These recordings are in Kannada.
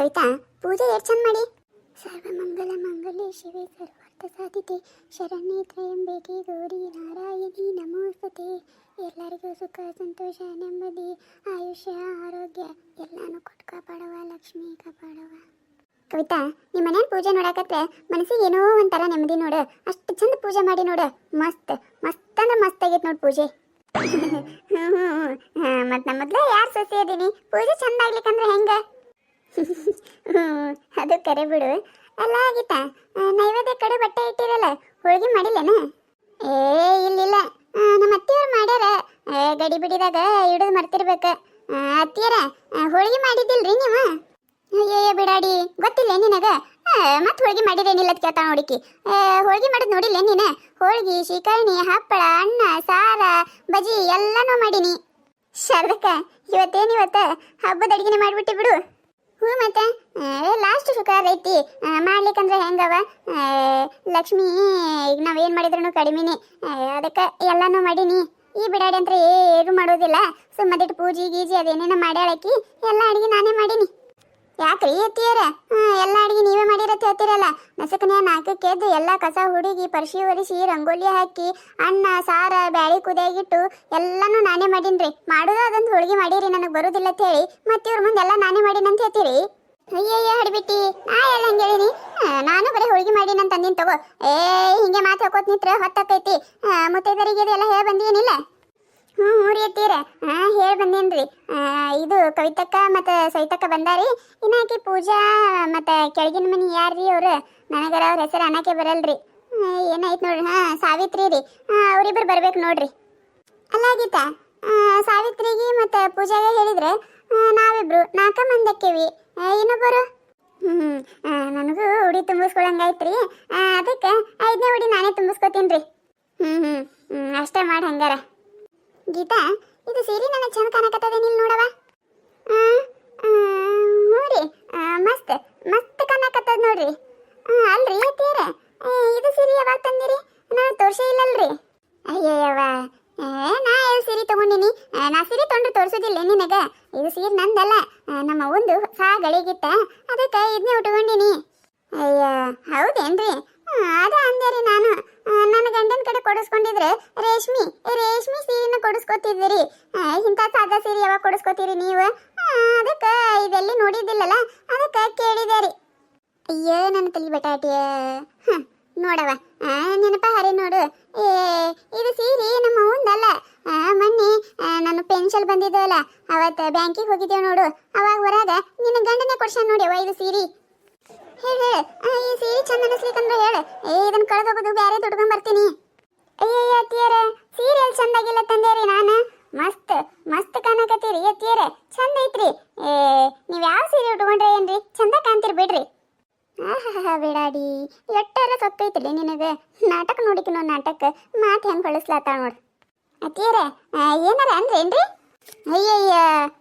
ಕವಿತಾ ಪೂಜೆ ಎಷ್ಟು ಚಂದ ಮಾಡಿ? ಸರ್ವಮಂಗಲ ಮಂಗಲ್ಯ ಶಿವೇ, ಸರ್ವಾರ್ಥ ಸಾಧಿತೆ. ಶರಣೆ ತ್ರಯಂಬೇಕೆ ಗೌರಿ ನಾರಾಯಣಿ, ನಮೋಸ್ತುತೆ. ಎಲ್ಲರಿಗೂ ಸುಖ, ಸಂತೋಷ ನೆಮ್ಮದಿ, ಆಯುಷ್ಯ, ಆರೋಗ್ಯ. ಎಲ್ಲಾನು ಕೊಟ್ಟು ಕಾಪಾಡವ ಲಕ್ಷ್ಮಿ ಕಾಪಾಡವ ಕವಿತಾ ನಿಮ್ಮ ಮನೇಲಿ ಪೂಜೆ ನೋಡಕತ್ತೆ ಮನಸ್ಸಿಗೆ ಏನೋ ಒಂಥರ ನೆಮ್ಮದಿ ನೋಡು. ಅಷ್ಟು ಚಂದ ಪೂಜೆ ಮಾಡಿ ನೋಡು. ಮಸ್ತ್. ಮಸ್ತ್ ಅಂದ್ರೆ ಮಸ್ತ್ ಆಗೈತೆ ನೋಡು ಪೂಜೆ. ಹ್ಞೂ ಹ್ಞೂ ಮತ್ತು ನಮ್ಮ ಮೊದಲೇ ಯಾರು ಸೊಸೆ ಅದೀನಿ? ಪೂಜೆ ಚಂದ ಆಗ್ಲಿಕ್ಕಂದ್ರೆ ಹೆಂಗೆ? ಅದು ಕರೆ ಬಿಡು. ಅಲ್ಲ, ಗೀತಾ ನೈವೇದ್ಯ ಕಡೆ ಬಟ್ಟೆ ಇಟ್ಟಿರಲ್ಲ, ಹೋಳಿಗೆ ಮಾಡಿಲ್ಲನ? ಏ, ಇಲ್ಲಿಲ್ಲ. ಇಲ್ಲ ನಮ್ಮ ಅತ್ತಿಯವ್ರು ಮಾಡ್ಯಾರ. ಗಡಿ ಬಿಡಿದಾಗ ಹಿಡಿದು ಮರ್ತಿರ್ಬೇಕ. ಅತ್ತಿಯರ ಹೋಳಿಗೆ ಮಾಡಿದ್ದಿಲ್ರಿ ನೀವು? ಅಯ್ಯಯ್ಯ, ಬಿಡಾಡಿ. ಗೊತ್ತಿಲ್ಲ ನಿನಗ? ಮತ್ತೆ ಹೋಳಿಗೆ ಮಾಡಿರೇನಿಲ್ಲ ಅಂತ ಕೇಳ್ತಾಳ ಹುಡುಕಿ ಹೋಳಿಗೆ ಮಾಡೋದು ನೋಡಿಲ್ಲ ನೀನು? ಹೋಳಿಗೆ ಶೀಕರಣಿ ಹಪ್ಪಳ, ಅನ್ನ, ಸಾರ ಬಜಿ ಎಲ್ಲನೂ ಮಾಡೀನಿ. ಶಾರದಕ್ಕ, ಇವತ್ತೇನು ಇವತ್ತು? ಹಬ್ಬದ ಅಡಿಗೆನೆ ಮಾಡ್ಬಿಟ್ಟಿ ಬಿಡು. ಹ್ಞೂ ಮತ್ತೆ ಲಾಸ್ಟ್ ಶುಕ್ರವಾರ ಐತಿ. ಮಾಡ್ಲಿಕ್ಕಂದ್ರೆ ಹೆಂಗವ? ಲಕ್ಷ್ಮಿ, ಈಗ ನಾವೇನು ಮಾಡಿದ್ರು ಕಡಿಮೆನೆ. ಅದಕ್ಕೆ ಎಲ್ಲನೂ ಮಾಡೀನಿ. ಈ ಬಿಡಾಡಿ ಅಂದ್ರೆ ಏನು ಮಾಡೋದಿಲ್ಲ. ಸುಮ್ಮದಿಟ್ಟು ಪೂಜೆ ಗೀಜಿ ಅದೇನೇನೋ ಮಾಡ್ಯಾಳಕ್ಕಿ ಎಲ್ಲ ಅಡಿಗೆ ನಾನೇ ಮಾಡೀನಿ. ಯಾಕ್ರಿ ಎತ್ತೀರ ಎಲ್ಲ ಅಡಿಗೆ ನೀವೇ ಮಾಡಿರತ್ತೆ ಹೇಳ್ತೀರಲ್ಲ ನಸಕನೆ ನಾಲ್ಕಕ್ಕೆ ಎದ್ದು ಎಲ್ಲ ಕಸ ಹುಡುಗಿ ಪರಿಶಿ ಒರೆಸಿ ರಂಗೋಲಿ ಹಾಕಿ, ಅನ್ನ, ಸಾರ, ಬ್ಯಾಳಿ ಕುದಿಯಾಗಿಟ್ಟು ಎಲ್ಲನೂ ನಾನೇ ಮಾಡೀನ್ರಿ. ಮಾಡೋದು ಅದೊಂದು ಹೋಳಿಗೆ ಮಾಡೀರಿ, ನನಗೆ ಬರೋದಿಲ್ಲ ಅಂತ ಹೇಳಿ. ಮತ್ತೆ ಇವ್ರ ಮುಂದೆ ಎಲ್ಲ ನಾನೇ ಮಾಡೀನಂತ ಹೇಳ್ತೀರಿ? ಅಯ್ಯಯ್ಯ, ಹಡಿಬಿಟ್ಟಿ. ನಾ ಎಲ್ಲ ಹಂಗೆ ಹೇಳಿನಿ. ನಾನು ಬರೀ ಹೋಳಿಗೆ ಮಾಡಿ ಅಂದಿನ ತಗೋ. ಏ ಹಿಂಗೆ ಮಾತು ಹಾಕೋತ್ ನಿಂತ್ರ ಹೊತ್ತಾಕೈತಿ. ಮುತ್ತೈದರಿಗೆ ಎಲ್ಲ ಹೇಳಿ ಬಂದೇನಿಲ್ಲ ಹ್ಞೂ ರೀ ಅತ್ತೀರ ಹಾಂ ಹೇಳಿ ಬಂದೇನ್ರಿ. ಇದು ಕವಿತಕ್ಕ ಮತ್ತು ಸವಿತಕ್ಕ ಬಂದಾರಿ. ಇನ್ನಾಕಿ ಪೂಜಾ ಮತ್ತು ಕೆಳಗಿನ ಮನೆ ಯಾರು ರೀ ಅವರು? ನನಗರ ಅವ್ರ ಹೆಸರು ಅನ್ನಕ್ಕೆ ಬರಲ್ರಿ. ಏನಾಯ್ತು ನೋಡ್ರಿ. ಹಾಂ ಸಾವಿತ್ರಿ ರೀ. ಅವರಿಬ್ಬರು ಬರ್ಬೇಕು ನೋಡ್ರಿ. ಅಲ್ಲ ಗೀತಾ ಆ, ಸಾವಿತ್ರಿಗೆ ಮತ್ತು ಪೂಜಾಗೆ ಹೇಳಿದ್ರೆ ನಾವಿಬ್ರು ನಾಲ್ಕ ಮಂದಿ ಅಕ್ಕೇವಿ. ಇನ್ನೊಬ್ಬರು? ಹ್ಞೂ ನನಗೂ ಉಡಿ ತುಂಬಿಸ್ಕೊಳಂಗಾಯ್ತ್ರಿ. ಅದಕ್ಕೆ ಐದನೇ ಉಡಿ ನಾನೇ ತುಂಬಿಸ್ಕೊತೀನಿ ರೀ ಹ್ಞೂ ಹ್ಞೂ ಅಷ್ಟೇ ಮಾಡಿ ಹಂಗಾರ. ಗೀತಾ ಇದು ಸೀರೆ ನನ್ನ ಚಂದ ಕಾಣಕತ್ತದ ನೀನು ನೋಡವ ಆ, ರೀ ಮಸ್ತ್ ಮಸ್ತ್ ಕಾಣಕತ್ತದ ನೋಡ್ರಿ. ಅಲ್ರಿ ಅತ್ತೀರ ಇದು ಸೀರೆ ಯಾವಾಗ ತಂದಿರಿ? ನಾನು ತೋರ್ಸೇ ಇಲ್ಲಲ್ರಿ. ಅಯ್ಯಯ್ಯವ್ವ. ನಾ ಯಾವ ಸೀರೆ ತಗೊಂಡಿನಿ? ನಾ ಸೀರೆ ತೊಗೊಂಡ್ರೆ ತೋರಿಸೋದಿಲ್ಲ ನಿನಗ. ಇದು ಸೀರೆ ನಂದಲ್ಲ. ನಮ್ಮ ಒಂದು ಸಾ ಗಳಿಗಿತ್ತ. ಅದಕ್ಕೆ ಇದನ್ನೇ ಉಟ್ಕೊಂಡಿನಿ. ಅಯ್ಯ ಹೌದೇನ್ರಿ? ಅದ ಅಂದೆ ರೀ ನಾನು. ನನ್ನ ಗಂಡನ ಕಡೆ ಕೊಡಿಸ್ಕೊಂಡಿದ್ರೆ ರೇಷ್ಮಿ ರೇಷ್ಮಿ ಸೀರೆನ ಕೊಡಿಸ್ಕೊತಿದ್ದೀರಿ. ಆ, ಇಂಥ ಸಾದಾ ಸೀರೆ ಯಾವಾಗ ಕೊಡಿಸ್ಕೊತೀರಿ ನೀವು? ಅದಕ್ಕೆ ಇದೆಲ್ಲಿ ನೋಡಿದ್ದಿಲ್ಲಲ್ಲ ಅದಕ್ಕೆ ಕೇಳಿದೆ ರೀ. ಅಯ್ಯೋ ನನ್ನ ತಲೆ ಬಟಾಟಿಯ. ಹ್ಮ್, ನೋಡವ ನೆನಪ ಹರಿ ನೋಡು. ಏ ಇದು ಸೀರೆ ನಮ್ಮ ಅವಂದಲ್ಲ ಮೊನ್ನೆ ನಾನು ಪೆನ್ಷನ್ ಬಂದಿದ್ದವಲ್ಲ ಅವತ್ತು ಬ್ಯಾಂಕಿಗೆ ಹೋಗಿದ್ದೇವೆ ನೋಡು. ಅವಾಗ ಹೊರಗೆ ನಿನ್ನ ಗಂಡನೇ ಕೊಡ್ಸ ನೋಡಿ ಅವ ಇದು ಸೀರೆ. ಹೇಳು ಈ ಸೀರೆ ಚಂದ ಅನಿಸ್ಲಿಕ್ಕಂದ್ರೆ ಹೇಳು. ಏ ಇದನ್ನ ಕಳೆದೋಗೋದು ಬೇರೆ, ದುಡ್ಕೊಂಡ್ ಬರ್ತೀನಿ. ಅಯ್ಯಯ್ಯ, ಅತ್ತಿಯರ ಸೀರೆ ಎಲ್ಲಿ ಚಂದಾಗಿಲ್ಲ ತಂದೇರಿ ನಾನು. ಮಸ್ತ್ ಮಸ್ತ್ ಕಾಣಕತ್ತೀರಿ, ಅತ್ತಿಯರ. ಚಂದ ಐತ್ರಿ. ಏ, ನೀವು ಯಾವ ಸೀರೆ ಉಟ್ಕೊಂಡ್ರೆ ಏನ್ರಿ? ಚಂದ ಕಾಣ್ತೀರಿ ಬಿಡ್ರಿ. ಆಹಾ ಬಿಡಾಡಿ. ಎಟ್ಟಾರ ಸೊಕ್ಕೈತಿಲ್ಲ ನಿನಗೆ. ನಾಟಕ ನೋಡಿಕಿನೋ ನಾಟಕ. ಮಾತು ಹೆಂಗೆ ಹೊಳಸ್ಲಾತಾಳ ನೋಡು. ಅತ್ತಿಯರ ಏನಾರ ಅಂದ್ರೇನ್ರಿ? ಅಯ್ಯಯ್ಯ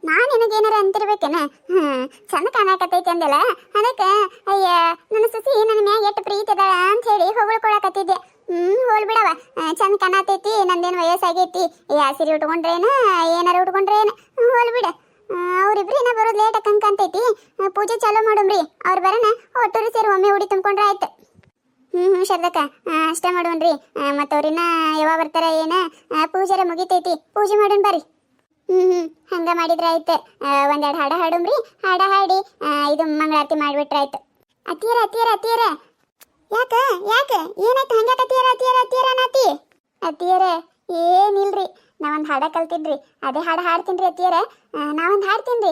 ನಾನು ನಿನಗೇನಾರ ಅಂತಿರ್ಬೇಕೇನ? ಹ್ಮ್ ಚಂದ ಕಾಣಕತ್ತೈತಿ ಅಂದಲ್ಲ? ಅದಕ್ಕೆ ಅಯ್ಯ ನನ್ನ ಸೊಸಿ ನನ್ನ ಮ್ಯಾಗ ಎಷ್ಟು ಪ್ರೀತಿ ಅದ ಅಂತ ಹೇಳಿ ಹೊಗಳ್ಕೊಳಕತ್ತಿದ್ದೆ. ಹ್ಮ್ ಹೋಲ್ ಬಿಡವ. ಚಂದ ಕಾಣತೈತಿ ನಂದೇನು ವಯಸ್ಸಾಗೈತಿ. ಯಾ ಸೀರೆ ಉಟ್ಕೊಂಡ್ರೇನ ಏನಾರ ಉಟ್ಕೊಂಡ್ರೇನ? ಹೋಲ್ಬಿಡ ಅವ್ರಿಬ್ರು ಅವ್ರಿಬ್ರೇನ ಬರೋದು ಲೇಟ್ ಆ, ಪೂಜೆ ಚಾಲೂ ಮಾಡುಮ್ರಿ. ಅವ್ರು ಬರೋಣ ಒಟ್ಟೂರು ಸೇರಿ ಒಮ್ಮೆ ಉಡಿ ತುಂಬ್ಕೊಂಡ್ರೆ ಆಯ್ತು. ಹ್ಞೂ ಹ್ಞೂ ಶಾರದಕ್ಕ ಅಷ್ಟೇ ಮಾಡೋಣ್ರಿ. ಮತ್ತು ಅವ್ರಿನ್ನ ಯಾವಾಗ ಬರ್ತಾರ ಏನ? ಪೂಜಾರ ಮುಗಿತೈತಿ. ಪೂಜೆ ಮಾಡೋಣ ಬರ್ರಿ. ಹ್ಞೂ ಹ್ಞೂ ಹಂಗೆ ಮಾಡಿದ್ರೆ ಆಯ್ತು. ಒಂದೆರಡು ಹಾಡ ಹಾಡುಮ್ರಿ. ಹಾಡ ಹಾಡಿ ಇದು ಮಂಗಳಾರತಿ ಮಾಡಿಬಿಟ್ರೆ ಆಯ್ತು ಅತ್ತಿಯರ ಅತ್ತಿಯರ ಅತ್ತಿಯರ. ಯಾಕ ಯಾಕ? ಏನಾಯ್ತು? ಹಂಗೆ ಅತ್ತಿಯರ ಅತ್ತಿಯರ ಅತ್ತಿಯರ ನಾತಿ? ಅತ್ತಿಯರ, ಏನಿಲ್ರಿ? ನಾವೊಂದು ಹಾಡ ಕಲ್ತಿದ್ರಿ. ಅದೇ ಹಾಡು ಹಾಡ್ತೀನಿ ರೀ ಅತ್ತಿಯರ ನಾವೊಂದು ಹಾಡ್ತೀನಿ ರೀ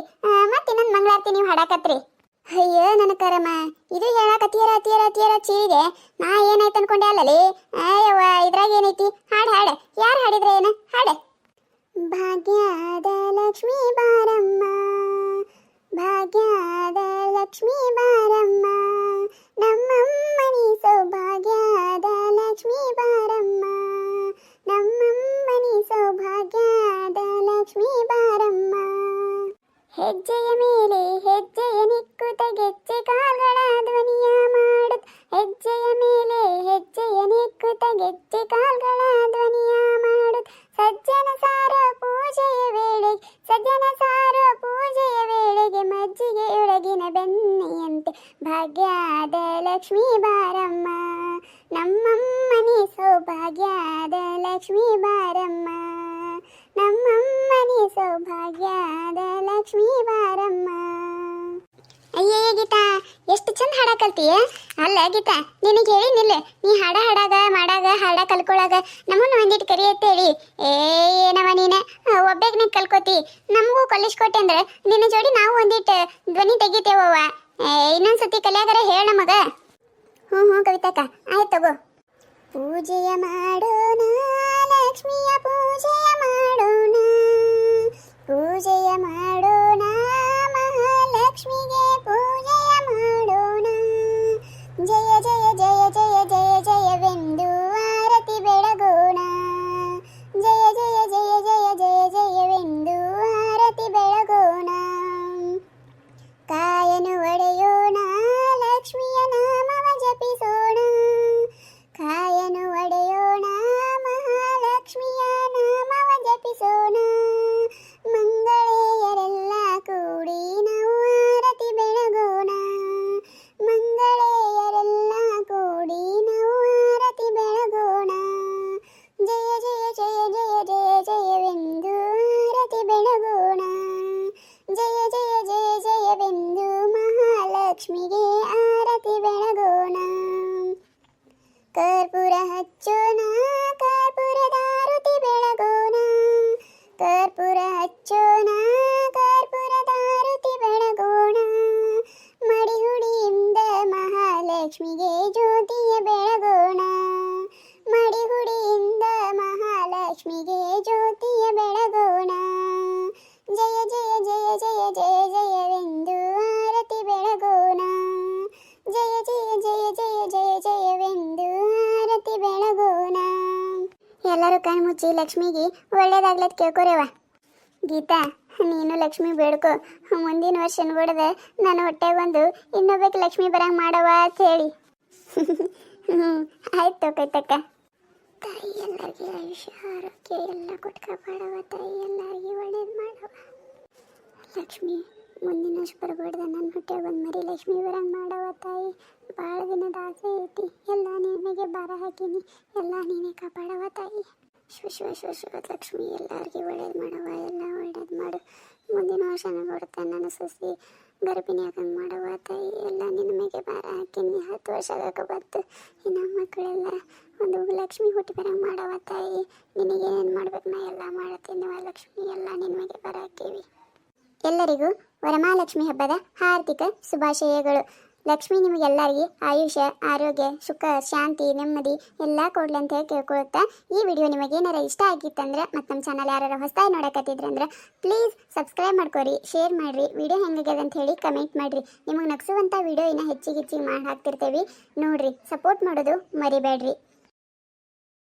ಮತ್ತೆ ಇನ್ನೊಂದು ಮಂಗಳಾರತಿ ನೀವು ಹಾಡಾಕತ್ರಿ. ಅಯ್ಯೋ, ನನ್ನ ಕರಮ. ಇದು ಹೇಳಕತ್ತೀರ ಅತ್ತಿಯರ ಅತ್ತಿಯರ ಚೀರಿಗೆ. ನಾ ಏನಾಯ್ತು ಅನ್ಕೊಂಡೆ ಅಲ್ಲಲ್ಲಿ ಅಯ್ಯವ್ವ, ಇದ್ರಾಗ ಏನೈತಿ? ಹಾಡು ಹಾಡು. ಯಾರು ಹಾಡಿದ್ರೆ ಏನು? ಹಾಡು. ಭಾಗ್ಯದ ಲಕ್ಷ್ಮೀ ಬಾರಮ್ಮ, ಭಾಗ್ಯದ ಲಕ್ಷ್ಮೀ ಬಾರಮ್ಮ, ನಮ್ಮಮ್ಮನಿ ಸೌಭಾಗ್ಯದ ಲಕ್ಷ್ಮೀ ಬಾರಮ್ಮ, ನಮ್ಮಮ್ಮನಿ ಸೌಭಾಗ್ಯದ ಲಕ್ಷ್ಮೀ ಬಾರಮ್ಮ. ಹೆಜ್ಜೆಯ ಮೇಲೆ ಹೆಜ್ಜೆಯ ನಿಕ್ಕುತ ಗೆಜ್ಜೆ ಕಾಲ್ಗಳ ಧ್ವನಿಯ ಮಾಡುತ್ತ ಹೆಜ್ಜೆಯ ಮೇಲೆ ಹೆಜ್ಜೆಯ ನಿಕ್ಕುತ ಗೆಜ್ಜೆ ಕಾಲ್ಗಳ ಧ್ವನಿಯ ಮಾಡುತ್ತ ಸಜ್ಜನ ಸಾರ ಪೂಜೆಯ ವೇಳೆಗೆ ಸಜ್ಜನ ಸಾರ ಪೂಜೆಯ ವೇಳೆಗೆ ಮಜ್ಜಿಗೆ ಒಳಗಿನ ಬೆನ್ನೆಯಂತೆ ಭಾಗ್ಯದ ಲಕ್ಷ್ಮೀ ಬಾರಮ್ಮ, ನಮ್ಮಮ್ಮನಿ ಸೌಭಾಗ್ಯದ ಲಕ್ಷ್ಮೀ ಬಾರಮ್ಮ, ನಮ್ಮಮ್ಮನಿ ಸೌಭಾಗ್ಯದ ಲಕ್ಷ್ಮೀ ಬಾರಮ್ಮ. ಅಯ್ಯಯ್ಯ ಗೀತಾ, ಎಷ್ಟು ಚಂದ ಹಾಡ ಅಲ್ಲ ಗೀತಾ, ನಿನಗೆ ಹೇಳಿನಿಲ್ಲ ನೀ ಹಾಡ ಹಾಡಾಗ, ಮಾಡಾಗ, ಹಾಡ ಕಲ್ಕೊಳಾಗ ನಮ್ಮನ್ನು ಒಂದಿಟ್ಟು ಕರಿಯತ್ತೇಳಿ ಏನವ ನೀನೆ? ಒಬ್ಬೇಗ ಕಲ್ಕೋತಿ. ನಮಗೂ ಕಲಿಸ್ಕೊಟ್ಟೆ ಅಂದ್ರೆ ನಿನ್ನ ಜೋಡಿ ನಾವು ಒಂದಿಟ್ ಧ್ವನಿ ತೆಗಿತೇವವ್ವ. ಇನ್ನೊಂದು ಇನ್ನೊಂದ್ಸತಿ ಕಲಿಯಾಗರ ಹೇಳ ನಮಗ. ಹ್ಞೂ ಹ್ಞೂ ಕವಿತಾಕ ಆಯ್ತು ತಗೋ. ಪೂಜೆಯ ಮಾಡೋಣ, ಲಕ್ಷ್ಮಿಯ ಪೂಜೆಯ ಮಾಡೋಣ. ಪೂಜೆಯ ಮಾಡೋಣ, ಮಹಾಲಕ್ಷ್ಮಿಗೆ ಮಹಾಲಕ್ಷ್ಮಿಗೆ ಜ್ಯೋತಿಯ ಬೆಳಗೋಣ. ಮಡಿಗುಡಿಯಿಂದ ಮಹಾಲಕ್ಷ್ಮಿಗೆ ಜ್ಯೋತಿಯ ಬೆಳಗೋಣ. ಜಯ ಜಯ ಜಯ ಜಯ ಜಯ, ಜಯವೆಂದು ಆರತಿ ಬೆಳಗೋಣ. ಜಯ ಜಯ ಜಯ ಜಯ ಜಯ, ಜಯವೆಂದು ಆರತಿ ಬೆಳಗೋಣ. ಎಲ್ಲರೂ ಕಣ್ಮುಚ್ಚಿ ಲಕ್ಷ್ಮಿಗೆ ಒಳ್ಳೇದಾಗ್ಲತ್ ಕೇಳ್ಕೊರೇವ ಗೀತಾ. ನೀನು ಲಕ್ಷ್ಮಿ ಬೇಡ್ಕೊ. ಮುಂದಿನ ವರ್ಷ ನೋಡಿದೆ ನನ್ನ ಹೊಟ್ಟೆ ಬಂದು ಇನ್ನೊಬ್ಬಕ್ಕೆ ಲಕ್ಷ್ಮಿ ಬರಂಗ್ ಮಾಡವ ಅಂತ ಹೇಳಿ. ಹ್ಞೂ ಆಯ್ತು ಕೈತಕ್ಕ ತಾಯಿ ಎಲ್ಲರಿಗೆ ಆಯುಷ್ಯ ಎಲ್ಲ ಕೊಟ್ಟು ಕಾಪಾಡವ ತಾಯಿ, ಎಲ್ಲರಿಗೆ ಒಳ್ಳೇದು ಮಾಡವ ಲಕ್ಷ್ಮಿ, ಮುಂದಿನ ವರ್ಷ ಬರಬೇಡ್ದ ನನ್ನ ಹೊಟ್ಟೆ ಬಂದು ಮರಿ ಲಕ್ಷ್ಮಿ ಬರಂಗ್ ಮಾಡವ ತಾಯಿ. ಭಾಳ ದಿನದ ಆಸೆ ಐತಿ. ಎಲ್ಲ ನಿನಗೆ ಭಾರ ಹಾಕೀನಿ. ಎಲ್ಲ ನೀನೇ ಕಾಪಾಡವ ತಾಯಿ. ಶಿವ ಶಿವ ಶಿವ ಶಿವ ಲಕ್ಷ್ಮಿ ಎಲ್ಲರಿಗೆ ಒಳ್ಳೇದು ಮಾಡವ ಎಲ್ಲ ಒಳ್ಳೇದು ಮಾಡು. ಮುಂದಿನ ವರ್ಷ ನೋಡುತ್ತೆ ನನ್ನ ಸಸಿ ಗರ್ಭಿಣಿ ಆಗಂಗೆ ಮಾಡುವ ತಾಯಿ ಎಲ್ಲ ನಿನ್ನ ಮೇಲೆ ಭಾರ ಹಾಕಿನಿ ಹತ್ತು ವರ್ಷ ಆಗಕ್ಕೆ ಬಂತು. ಇನ್ನು ಮಕ್ಕಳೆಲ್ಲ ಒಂದು ಲಕ್ಷ್ಮಿ ಹುಟ್ಟಿ ಬರಂಗೆ ಮಾಡವ ತಾಯಿ. ನಿನಗೆ ಏನು ಮಾಡ್ಬೇಕು ನಾ ಎಲ್ಲ ಮಾಡ್ತೀನಿ ಲಕ್ಷ್ಮಿ ಎಲ್ಲ ನಿನ್ನ ಮೇಲೆ ಹಾಕೀವಿ ಎಲ್ಲರಿಗೂ ವರಮಹಾಲಕ್ಷ್ಮಿ ಹಬ್ಬದ ಹಾರ್ದಿಕ ಶುಭಾಶಯಗಳು. ಲಕ್ಷ್ಮಿ ನಿಮಗೆಲ್ಲರಿಗೆ ಆಯುಷ್ಯ, ಆರೋಗ್ಯ, ಸುಖ, ಶಾಂತಿ, ನೆಮ್ಮದಿ ಎಲ್ಲ ಕೊಡ್ಲಿ ಅಂತ ಹೇಳಿ ಕೇಳ್ಕೊಳ್ತಾ ಈ ವಿಡಿಯೋ ನಿಮಗೆ ಏನಾರ ಇಷ್ಟ ಆಗಿತ್ತಂದ್ರೆ ಮತ್ತು ನಮ್ಮ ಚಾನಲ್ ಯಾರು ಹೊಸದಾಗಿ ನೋಡಕತ್ತಿದ್ರಂದ್ರೆ ಪ್ಲೀಸ್ ಸಬ್ಸ್ಕ್ರೈಬ್ ಮಾಡ್ಕೊರಿ ಶೇರ್ ಮಾಡಿರಿ, ವಿಡಿಯೋ ಹೆಂಗಾಗ್ಯದ ಅಂತ ಹೇಳಿ ಕಮೆಂಟ್ ಮಾಡಿರಿ. ನಿಮಗೆ ನಗಿಸುವಂಥ ವಿಡಿಯೋ ಇನ್ನೂ ಹೆಚ್ಚಿಗೆ ಹೆಚ್ಚಿಗೆ ಮಾಡಿ ಹಾಕ್ತಿರ್ತೇವೆ ನೋಡಿರಿ ಸಪೋರ್ಟ್ ಮಾಡೋದು ಮರಿಬೇಡ್ರಿ